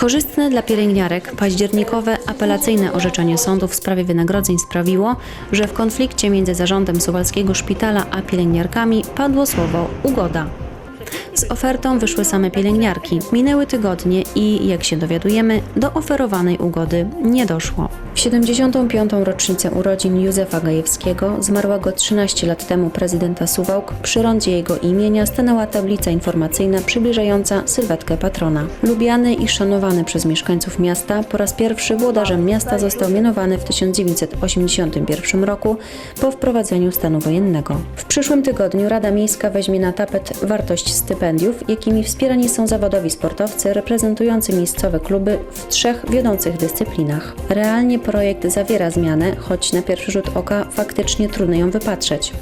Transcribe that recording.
Korzystne dla pielęgniarek październikowe apelacyjne orzeczenie sądu w sprawie wynagrodzeń sprawiło, że w konflikcie między zarządem Suwalskiego Szpitala a pielęgniarkami padło słowo ugoda. Ofertą wyszły same pielęgniarki. Minęły tygodnie i, jak się dowiadujemy, do oferowanej ugody nie doszło. W 75. rocznicę urodzin Józefa Gajewskiego, zmarłego 13 lat temu prezydenta Suwałk, przy rondzie jego imienia stanęła tablica informacyjna przybliżająca sylwetkę patrona. Lubiany i szanowany przez mieszkańców miasta, po raz pierwszy włodarzem miasta został mianowany w 1981 roku po wprowadzeniu stanu wojennego. W przyszłym tygodniu Rada Miejska weźmie na tapet wartość jakimi wspierani są zawodowi sportowcy reprezentujący miejscowe kluby w trzech wiodących dyscyplinach. Realnie projekt zawiera zmianę, choć na pierwszy rzut oka faktycznie trudno ją wypatrzeć.